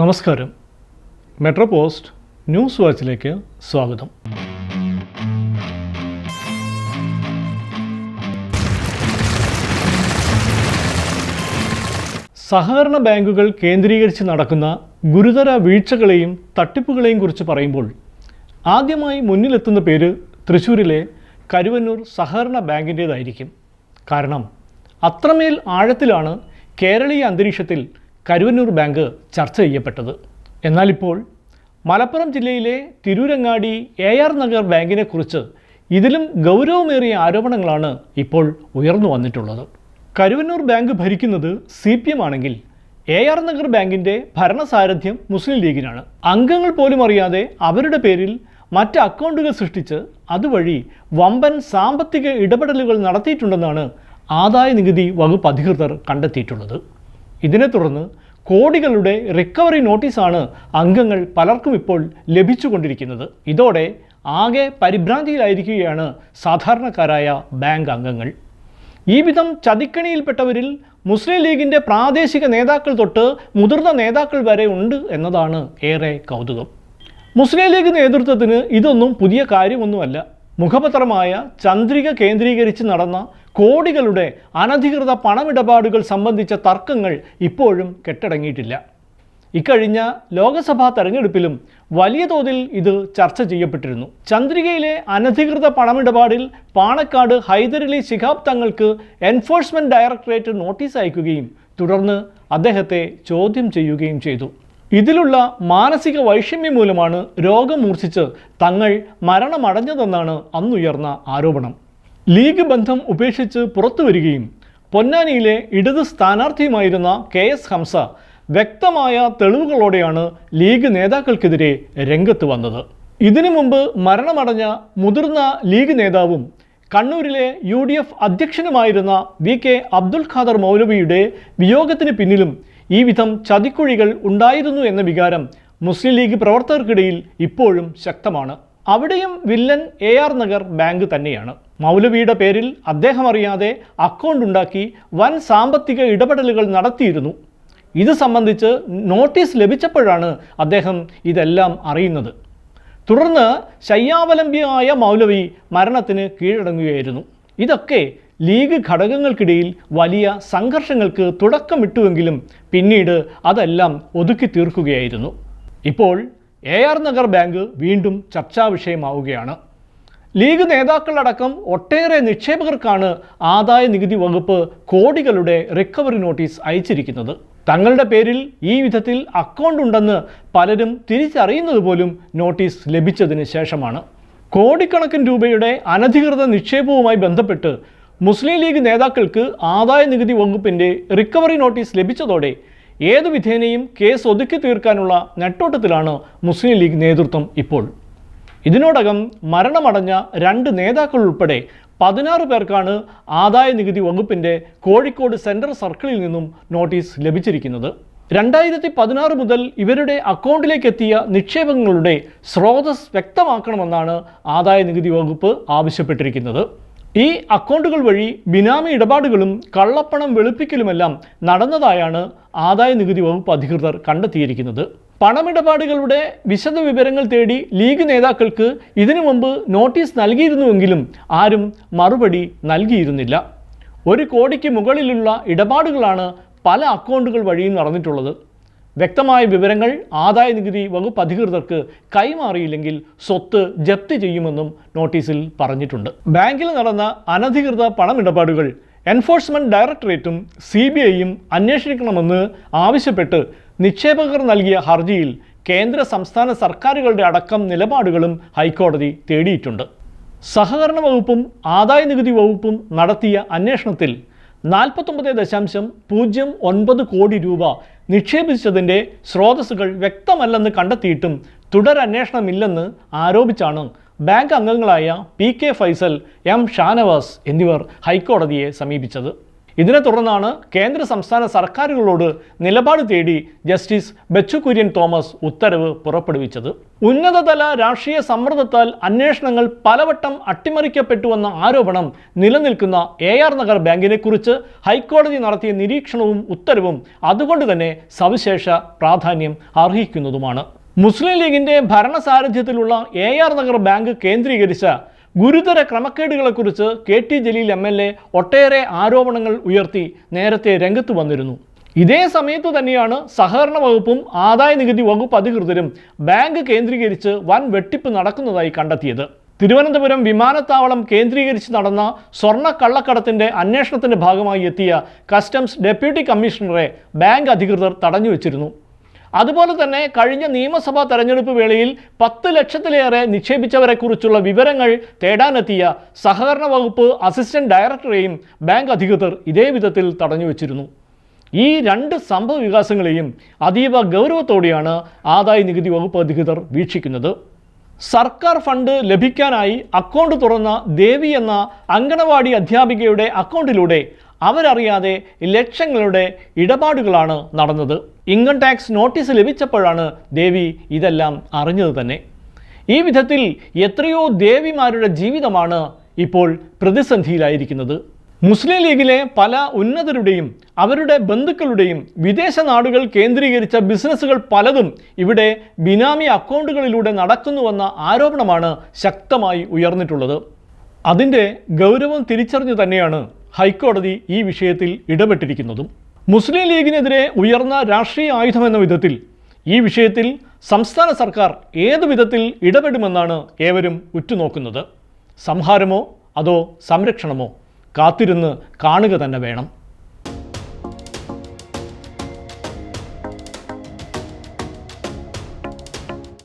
നമസ്കാരം. Metro post news വാച്ചിലേക്ക് സ്വാഗതം. സഹകരണ ബാങ്കുകൾ കേന്ദ്രീകരിച്ച് നടക്കുന്ന ഗുരുതര വീഴ്ചകളെയും തട്ടിപ്പുകളെയും കുറിച്ച് പറയുമ്പോൾ ആദ്യമായി മുന്നിലെത്തുന്ന പേര് തൃശ്ശൂരിലെ കരുവന്നൂർ സഹകരണ ബാങ്കിന്റേതായിരിക്കും. കാരണം അത്രമേൽ ആഴത്തിലാണ് കേരളീയ അന്തരീക്ഷത്തിൽ കരുവന്നൂർ ബാങ്ക് ചർച്ച ചെയ്യപ്പെട്ടത്. എന്നാലിപ്പോൾ മലപ്പുറം ജില്ലയിലെ തിരൂരങ്ങാടി എ ആർ നഗർ ബാങ്കിനെക്കുറിച്ച് ഇതിലും ഗൗരവമേറിയ ആരോപണങ്ങളാണ് ഇപ്പോൾ ഉയർന്നു വന്നിട്ടുള്ളത്. കരുവന്നൂർ ബാങ്ക് ഭരിക്കുന്നത് സി പി എം ആണെങ്കിൽ എ ആർ നഗർ ബാങ്കിന്റെ ഭരണസാരഥ്യം മുസ്ലിം ലീഗിനാണ്. അംഗങ്ങൾ പോലും അറിയാതെ അവരുടെ പേരിൽ മറ്റ് അക്കൗണ്ടുകൾ സൃഷ്ടിച്ച് അതുവഴി വമ്പൻ സാമ്പത്തിക ഇടപെടലുകൾ നടത്തിയിട്ടുണ്ടെന്നാണ് ആദായ നികുതി വകുപ്പ് അധികൃതർ കണ്ടെത്തിയിട്ടുള്ളത്. ഇതിനെ തുടർന്ന് കോടികളുടെ റിക്കവറി നോട്ടീസാണ് അംഗങ്ങൾ പലർക്കും ഇപ്പോൾ ലഭിച്ചുകൊണ്ടിരിക്കുന്നത്. ഇതോടെ ആകെ പരിഭ്രാന്തിയിലായിരിക്കുകയാണ് സാധാരണക്കാരായ ബാങ്ക് അംഗങ്ങൾ. ഈ വിധം ചതിക്കണിയിൽപ്പെട്ടവരിൽ മുസ്ലിം ലീഗിന്റെ പ്രാദേശിക നേതാക്കൾ തൊട്ട് മുതിർന്ന നേതാക്കൾ വരെ ഉണ്ട് എന്നതാണ് ഏറെ കൗതുകം. മുസ്ലിം ലീഗ് നേതൃത്വത്തിന് ഇതൊന്നും പുതിയ കാര്യമൊന്നുമല്ല. മുഖപത്രമായ ചന്ദ്രിക കേന്ദ്രീകരിച്ച് നടന്ന കോടികളുടെ അനധികൃത പണമിടപാടുകൾ സംബന്ധിച്ച തർക്കങ്ങൾ ഇപ്പോഴും കെട്ടടങ്ങിയിട്ടില്ല. ഇക്കഴിഞ്ഞ ലോക്സഭാ തെരഞ്ഞെടുപ്പിലും വലിയ തോതിൽ ഇത് ചർച്ച ചെയ്യപ്പെട്ടിരുന്നു. ചന്ദ്രികയിലെ അനധികൃത പണമിടപാടിൽ പാണക്കാട് ഹൈദരലി ശിഹാബ് തങ്ങൾക്ക് എൻഫോഴ്സ്മെന്റ് ഡയറക്ടറേറ്റ് നോട്ടീസ് അയക്കുകയും തുടർന്ന് അദ്ദേഹത്തെ ചോദ്യം ചെയ്യുകയും ചെയ്തു. ഇതിലുള്ള മാനസിക വൈഷമ്യം മൂലമാണ് രോഗം മൂർച്ഛിച്ച് തങ്ങൾ മരണമടഞ്ഞതെന്നാണ് അന്നുയർന്ന ആരോപണം. ലീഗ് ബന്ധം ഉപേക്ഷിച്ച് പുറത്തു വരികയും പൊന്നാനിയിലെ ഇടത് സ്ഥാനാർത്ഥിയുമായിരുന്ന കെ എസ് ഹംസ വ്യക്തമായ തെളിവുകളോടെയാണ് ലീഗ് നേതാക്കൾക്കെതിരെ രംഗത്ത് വന്നത്. ഇതിനു മുമ്പ് മരണമടഞ്ഞ മുതിർന്ന ലീഗ് നേതാവും കണ്ണൂരിലെ യു ഡി എഫ് അധ്യക്ഷനുമായിരുന്ന വി കെ അബ്ദുൽ ഖാദർ മൗലവിയുടെ വിയോഗത്തിന് പിന്നിലും ഈ വിധം ചതിക്കുഴികൾ ഉണ്ടായിരുന്നു എന്ന വികാരം മുസ്ലിം ലീഗ് പ്രവർത്തകർക്കിടയിൽ ഇപ്പോഴും ശക്തമാണ്. അവിടെയും villain A R Nagar bank തന്നെയാണ്. മൗലവിയുടെ പേരിൽ അദ്ദേഹം അറിയാതെ അക്കൗണ്ട് ഉണ്ടാക്കി വൻ സാമ്പത്തിക ഇടപെടലുകൾ നടത്തിയിരുന്നു. ഇത് സംബന്ധിച്ച് നോട്ടീസ് ലഭിച്ചപ്പോഴാണ് അദ്ദേഹം ഇതെല്ലാം അറിയുന്നത്. തുടർന്ന് ശയ്യാവലംബിയായ മൗലവി മരണത്തിന് കീഴടങ്ങുകയായിരുന്നു. ഇതൊക്കെ ലീഗ് ഘടകങ്ങൾക്കിടയിൽ വലിയ സംഘർഷങ്ങൾക്ക് തുടക്കമിട്ടുവെങ്കിലും പിന്നീട് അതെല്ലാം ഒതുക്കി തീർക്കുകയായിരുന്നു. ഇപ്പോൾ എ ആർ നഗർ ബാങ്ക് വീണ്ടും ചർച്ചാ വിഷയമാവുകയാണ്. ലീഗ് നേതാക്കളടക്കം ഒട്ടേറെ നിക്ഷേപകർക്കാണ് ആദായ നികുതി വകുപ്പ് കോടികളുടെ റിക്കവറി നോട്ടീസ് അയച്ചിരിക്കുന്നത്. തങ്ങളുടെ പേരിൽ ഈ വിധത്തിൽ അക്കൗണ്ട് ഉണ്ടെന്ന് പലരും തിരിച്ചറിയുന്നത് പോലും നോട്ടീസ് ലഭിച്ചതിന് ശേഷമാണ്. കോടിക്കണക്കിന് രൂപയുടെ അനധികൃത നിക്ഷേപവുമായി ബന്ധപ്പെട്ട് മുസ്ലിം ലീഗ് നേതാക്കൾക്ക് ആദായ നികുതി വകുപ്പിന്റെ റിക്കവറി നോട്ടീസ് ലഭിച്ചതോടെ ഏതു വിധേനയും കേസ് ഒതുക്കി തീർക്കാനുള്ള നെട്ടോട്ടത്തിലാണ് മുസ്ലിം ലീഗ് നേതൃത്വം ഇപ്പോൾ. ഇതിനോടകം മരണമടഞ്ഞ രണ്ട് നേതാക്കൾ ഉൾപ്പെടെ പതിനാറ് പേർക്കാണ് ആദായ നികുതി വകുപ്പിന്റെ കോഴിക്കോട് സെൻട്രൽ സർക്കിളിൽ നിന്നും നോട്ടീസ് ലഭിച്ചിരിക്കുന്നത്. രണ്ടായിരത്തി പതിനാറ് മുതൽ ഇവരുടെ അക്കൗണ്ടിലേക്ക് എത്തിയ നിക്ഷേപങ്ങളുടെ സ്രോതസ് വ്യക്തമാക്കണമെന്നാണ് ആദായ നികുതി വകുപ്പ് ആവശ്യപ്പെട്ടിരിക്കുന്നത്. ഈ അക്കൗണ്ടുകൾ വഴി ബിനാമി ഇടപാടുകളും കള്ളപ്പണം വെളുപ്പിക്കലുമെല്ലാം നടന്നതായാണ് ആദായ നികുതി വകുപ്പ് അധികൃതർ കണ്ടെത്തിയിരിക്കുന്നത്. പണമിടപാടുകളുടെ വിശദ വിവരങ്ങൾ തേടി ലീഗ് നേതാക്കൾക്ക് ഇതിനു മുമ്പ് നോട്ടീസ് നൽകിയിരുന്നുവെങ്കിലും ആരും മറുപടി നൽകിയിരുന്നില്ല. ഒരു കോടിക്ക് മുകളിലുള്ള ഇടപാടുകളാണ് പല അക്കൗണ്ടുകൾ വഴിയും നടന്നിട്ടുള്ളത്. വ്യക്തമായ വിവരങ്ങൾ ആദായ നികുതി വകുപ്പ് അധികൃതർക്ക് കൈമാറിയില്ലെങ്കിൽ സ്വത്ത് ജപ്തി ചെയ്യുമെന്നും നോട്ടീസിൽ പറഞ്ഞിട്ടുണ്ട്. ബാങ്കിൽ നടന്ന അനധികൃത പണമിടപാടുകൾ എൻഫോഴ്സ്മെന്റ് ഡയറക്ടറേറ്റും സി ബി ഐയും അന്വേഷിക്കണമെന്ന് ആവശ്യപ്പെട്ട് നിക്ഷേപകർ നൽകിയ ഹർജിയിൽ കേന്ദ്ര സംസ്ഥാന സർക്കാരുകളുടെ അടക്കം നിലപാടുകളും ഹൈക്കോടതി തേടിയിട്ടുണ്ട്. സഹകരണ വകുപ്പും ആദായ നികുതി വകുപ്പും നടത്തിയ അന്വേഷണത്തിൽ നാൽപ്പത്തൊമ്പത് ദശാംശം പൂജ്യം ഒൻപത് കോടി രൂപ നിക്ഷേപിച്ചതിന്റെ സ്രോതസ്സുകൾ വ്യക്തമല്ലെന്ന് കണ്ടെത്തിയിട്ടും തുടരന്വേഷണമില്ലെന്ന് ആരോപിച്ചാണ് ബാങ്ക് അംഗങ്ങളായ P K Faisal M Shanavas എന്നിവർ ഹൈക്കോടതിയെ സമീപിച്ചത്. ഇതിനെ തുടർന്നാണ് കേന്ദ്ര സംസ്ഥാന സർക്കാരുകളോട് നിലപാട് തേടി ജസ്റ്റിസ് ബച്ചു കുര്യൻ തോമസ് ഉത്തരവ് പുറപ്പെടുവിച്ചത്. ഉന്നതതല രാഷ്ട്രീയ സമ്മർദ്ദത്താൽ അന്വേഷണങ്ങൾ പലവട്ടം അട്ടിമറിക്കപ്പെട്ടുവെന്ന ആരോപണം നിലനിൽക്കുന്ന എ ആർ നഗർ ബാങ്കിനെക്കുറിച്ച് ഹൈക്കോടതി നടത്തിയ നിരീക്ഷണവും ഉത്തരവും അതുകൊണ്ട് തന്നെ സവിശേഷ പ്രാധാന്യം അർഹിക്കുന്നതുമാണ്. മുസ്ലിം ലീഗിന്റെ ഭരണസാരഥ്യത്തിലുള്ള എ ആർ നഗർ ബാങ്ക് കേന്ദ്രീകരിച്ച ഗുരുതര ക്രമക്കേടുകളെക്കുറിച്ച് K T Jaleel M L A ഒട്ടേറെ ആരോപണങ്ങൾ ഉയർത്തി നേരത്തെ രംഗത്ത് വന്നിരുന്നു. ഇതേ സമയത്ത് തന്നെയാണ് സഹകരണ വകുപ്പും ആദായ നികുതി വകുപ്പ് അധികൃതരും ബാങ്ക് കേന്ദ്രീകരിച്ച് വൻ വെട്ടിപ്പ് നടക്കുന്നതായി കണ്ടെത്തിയത്. തിരുവനന്തപുരം വിമാനത്താവളം കേന്ദ്രീകരിച്ച് നടന്ന സ്വർണ കള്ളക്കടത്തിന്റെ അന്വേഷണത്തിന്റെ ഭാഗമായി എത്തിയ കസ്റ്റംസ് ഡെപ്യൂട്ടി കമ്മീഷണറെ ബാങ്ക് അധികൃതർ തടഞ്ഞു വെച്ചിരുന്നു. അതുപോലെ തന്നെ കഴിഞ്ഞ നിയമസഭാ തെരഞ്ഞെടുപ്പ് വേളയിൽ പത്ത് ലക്ഷത്തിലേറെ നിക്ഷേപിച്ചവരെക്കുറിച്ചുള്ള വിവരങ്ങൾ തേടാനെത്തിയ സഹകരണ വകുപ്പ് അസിസ്റ്റന്റ് ഡയറക്ടറെയും ബാങ്ക് അധികൃതർ ഇതേ വിധത്തിൽ തടഞ്ഞു വച്ചിരുന്നു. ഈ രണ്ട് സംഭവ വികാസങ്ങളെയും അതീവ ഗൗരവത്തോടെയാണ് ആദായ നികുതി വകുപ്പ് അധികൃതർ വീക്ഷിക്കുന്നത്. സർക്കാർ ഫണ്ട് ലഭിക്കാനായി അക്കൗണ്ട് തുറന്ന ദേവി എന്ന അങ്കണവാടി അധ്യാപികയുടെ അക്കൗണ്ടിലൂടെ അവരറിയാതെ ലക്ഷങ്ങളുടെ ഇടപാടുകളാണ് നടന്നത്. ഇൻകം ടാക്സ് നോട്ടീസ് ലഭിച്ചപ്പോഴാണ് ദേവി ഇതെല്ലാം അറിഞ്ഞത് തന്നെ. ഈ വിധത്തിൽ എത്രയോ ദേവിമാരുടെ ജീവിതമാണ് ഇപ്പോൾ പ്രതിസന്ധിയിലായിരിക്കുന്നത്. മുസ്ലിം ലീഗിലെ പല ഉന്നതരുടെയും അവരുടെ ബന്ധുക്കളുടെയും വിദേശ നാടുകൾ കേന്ദ്രീകരിച്ച ബിസിനസ്സുകൾ പലതും ഇവിടെ ബിനാമി അക്കൗണ്ടുകളിലൂടെ നടക്കുന്നുവെന്ന ആരോപണമാണ് ശക്തമായി ഉയർന്നിട്ടുള്ളത്. അതിന്റെ ഗൗരവം തിരിച്ചറിഞ്ഞു തന്നെയാണ് ഹൈക്കോടതി ഈ വിഷയത്തിൽ ഇടപെട്ടിരിക്കുന്നതും മുസ്ലിം ലീഗിനെതിരെ ഉയർന്ന രാഷ്ട്രീയ ആയുധമെന്ന വിധത്തിൽ ഈ വിഷയത്തിൽ സംസ്ഥാന സർക്കാർ ഏതു വിധത്തിൽ ഇടപെടുമെന്നാണ് ഏവരും ഉറ്റുനോക്കുന്നത്. സംഹാരമോ അതോ സംരക്ഷണമോ കാത്തിരുന്ന് കാണുക തന്നെ വേണം.